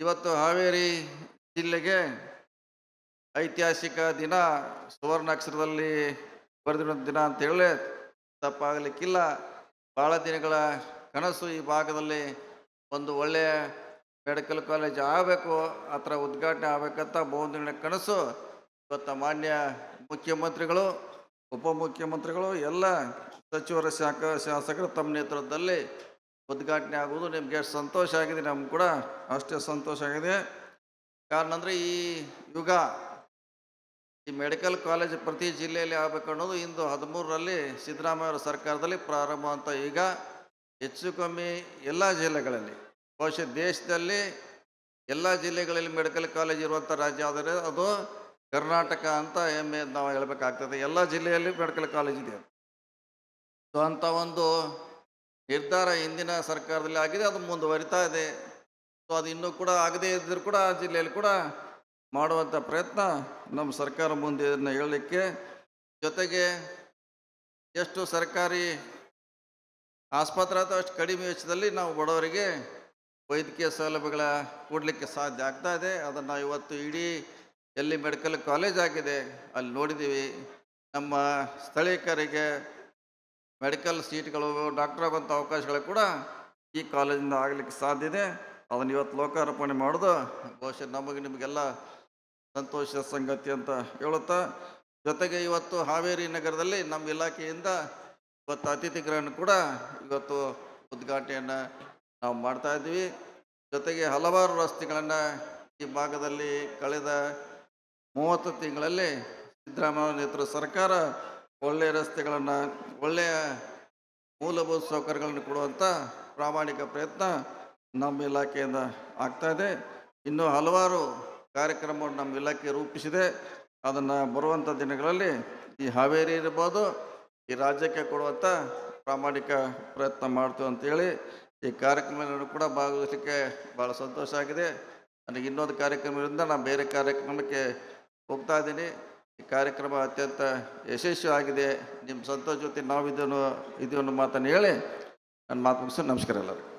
ಇವತ್ತು ಹಾವೇರಿ ಜಿಲ್ಲೆಗೆ ಐತಿಹಾಸಿಕ ದಿನ. ಸುವರ್ಣಾಕ್ಷರದಲ್ಲಿ ಬರೆದಿರೋ ದಿನ ಅಂತ ಹೇಳಿ ತಪ್ಪಾಗಲಿಕ್ಕಿಲ್ಲ. ಭಾಳ ದಿನಗಳ ಕನಸು ಈ ಭಾಗದಲ್ಲಿ ಒಂದು ಒಳ್ಳೆಯ ಮೆಡಿಕಲ್ ಕಾಲೇಜ್ ಆಗಬೇಕು ಆ ಥರ ಉದ್ಘಾಟನೆ ಆಗಬೇಕಂತ ಬಹುದಿನ ಕನಸು. ಇವತ್ತು ಮಾನ್ಯ ಮುಖ್ಯಮಂತ್ರಿಗಳು, ಉಪಮುಖ್ಯಮಂತ್ರಿಗಳು, ಎಲ್ಲ ಸಚಿವರ ಶಾಖ, ಶಾಸಕರು ತಮ್ಮ ನೇತೃತ್ವದಲ್ಲಿ ಉದ್ಘಾಟನೆ ಆಗೋದು ನಿಮಗೆ ಎಷ್ಟು ಸಂತೋಷ ಆಗಿದೆ ನಮ್ಗೆ ಕೂಡ ಅಷ್ಟೇ ಸಂತೋಷ ಆಗಿದೆ. ಕಾರಣ ಅಂದರೆ ಈ ಯುಗ, ಈ ಮೆಡಿಕಲ್ ಕಾಲೇಜ್ ಪ್ರತಿ ಜಿಲ್ಲೆಯಲ್ಲಿ ಆಗಬೇಕು ಅನ್ನೋದು ಇಂದು ಹದಿಮೂರರಲ್ಲಿ ಸಿದ್ದರಾಮಯ್ಯ ಅವರ ಸರ್ಕಾರದಲ್ಲಿ ಪ್ರಾರಂಭ ಅಂತ ಈಗ ಹೆಚ್ಚು ಕಮ್ಮಿ ಎಲ್ಲ ಜಿಲ್ಲೆಗಳಲ್ಲಿ, ಬಹುಶಃ ದೇಶದಲ್ಲಿ ಎಲ್ಲ ಜಿಲ್ಲೆಗಳಲ್ಲಿ ಮೆಡಿಕಲ್ ಕಾಲೇಜ್ ಇರುವಂಥ ರಾಜ್ಯ ಆದರೆ ಅದು ಕರ್ನಾಟಕ ಅಂತ ಹೆಮ್ಮೆ ನಾವು ಹೇಳಬೇಕಾಗ್ತದೆ. ಎಲ್ಲ ಜಿಲ್ಲೆಯಲ್ಲಿ ಮೆಡಿಕಲ್ ಕಾಲೇಜ್ ಇದೆ. ಸೊ ಅಂಥ ಒಂದು ನಿರ್ಧಾರ ಹಿಂದಿನ ಸರ್ಕಾರದಲ್ಲಿ ಆಗಿದೆ, ಅದು ಮುಂದುವರಿತಾ ಇದೆ. ಸೊ ಅದು ಇನ್ನೂ ಕೂಡ ಆಗದೇ ಇದ್ದರೂ ಕೂಡ ಆ ಜಿಲ್ಲೆಯಲ್ಲಿ ಕೂಡ ಮಾಡುವಂಥ ಪ್ರಯತ್ನ ನಮ್ಮ ಸರ್ಕಾರ ಮುಂದೆ ಇದನ್ನು ಹೇಳಲಿಕ್ಕೆ, ಜೊತೆಗೆ ಎಷ್ಟು ಸರ್ಕಾರಿ ಆಸ್ಪತ್ರೆ ಅಥವಾ ಅಷ್ಟು ಕಡಿಮೆ ವೆಚ್ಚದಲ್ಲಿ ನಾವು ಬಡವರಿಗೆ ವೈದ್ಯಕೀಯ ಸೌಲಭ್ಯಗಳ ಕೊಡಲಿಕ್ಕೆ ಸಾಧ್ಯ ಆಗ್ತಾ ಇದೆ. ಅದನ್ನು ಇವತ್ತು ಇಡೀ ಎಲ್ಲಿ ಮೆಡಿಕಲ್ ಕಾಲೇಜ್ ಆಗಿದೆ, ಅಲ್ಲಿ ನೋಡಿದ್ದೀವಿ. ನಮ್ಮ ಸ್ಥಳೀಕರಿಗೆ ಮೆಡಿಕಲ್ ಸೀಟ್ಗಳು, ಡಾಕ್ಟರ್ ಆಗುವಂಥ ಅವಕಾಶಗಳು ಕೂಡ ಈ ಕಾಲೇಜಿಂದ ಆಗಲಿಕ್ಕೆ ಸಾಧ್ಯ ಇದೆ. ಅದನ್ನು ಇವತ್ತು ಲೋಕಾರ್ಪಣೆ ಮಾಡೋದು ಬಹುಶಃ ನಮಗೆ ನಿಮಗೆಲ್ಲ ಸಂತೋಷದ ಸಂಗತಿ ಅಂತ ಹೇಳುತ್ತಾ, ಜೊತೆಗೆ ಇವತ್ತು ಹಾವೇರಿ ನಗರದಲ್ಲಿ ನಮ್ಮ ಇಲಾಖೆಯಿಂದ ಇವತ್ತು ಅತಿಥಿ ಗೃಹನ ಕೂಡ ಇವತ್ತು ಉದ್ಘಾಟನೆಯನ್ನು ನಾವು ಮಾಡ್ತಾ ಇದ್ದೀವಿ. ಜೊತೆಗೆ ಹಲವಾರು ರಸ್ತೆಗಳನ್ನು ಈ ಭಾಗದಲ್ಲಿ ಕಳೆದ ಮೂವತ್ತು ತಿಂಗಳಲ್ಲಿ ಸಿದ್ದರಾಮಯ್ಯ ನೇತೃತ್ವ ಸರ್ಕಾರ ಒಳ್ಳೆಯ ರಸ್ತೆಗಳನ್ನು, ಒಳ್ಳೆಯ ಮೂಲಭೂತ ಸೌಕರ್ಯಗಳನ್ನು ಕೊಡುವಂಥ ಪ್ರಾಮಾಣಿಕ ಪ್ರಯತ್ನ ನಮ್ಮ ಇಲಾಖೆಯಿಂದ ಆಗ್ತಾ ಇದೆ. ಇನ್ನೂ ಹಲವಾರು ಕಾರ್ಯಕ್ರಮವನ್ನು ನಮ್ಮ ಇಲಾಖೆ ರೂಪಿಸಿದೆ. ಅದನ್ನು ಬರುವಂಥ ದಿನಗಳಲ್ಲಿ ಈ ಹಾವೇರಿ ಇರ್ಬೋದು, ಈ ರಾಜ್ಯಕ್ಕೆ ಕೊಡುವಂಥ ಪ್ರಾಮಾಣಿಕ ಪ್ರಯತ್ನ ಮಾಡ್ತೀವಿ ಅಂತೇಳಿ ಈ ಕಾರ್ಯಕ್ರಮವನ್ನು ಕೂಡ ಭಾಗವಹಿಸಲಿಕ್ಕೆ ಭಾಳ ಸಂತೋಷ ಆಗಿದೆ. ನನಗೆ ಇನ್ನೊಂದು ಕಾರ್ಯಕ್ರಮದಿಂದ ನಾನು ಬೇರೆ ಕಾರ್ಯಕ್ರಮಕ್ಕೆ ಹೋಗ್ತಾ ಇದ್ದೀನಿ. ಈ ಕಾರ್ಯಕ್ರಮ ಅತ್ಯಂತ ಯಶಸ್ವಿ ಆಗಿದೆ ನಿಮ್ಮ ಸಂತೋಷ ಜೊತೆ ನಾವು ಇದನ್ನು ಇದನ್ನು ಮಾತನ್ನು ಹೇಳಿ, ನನ್ನ ಮಾತು ಮುಗಿಸಿ ನಮಸ್ಕಾರ ಎಲ್ಲರಿಗೂ.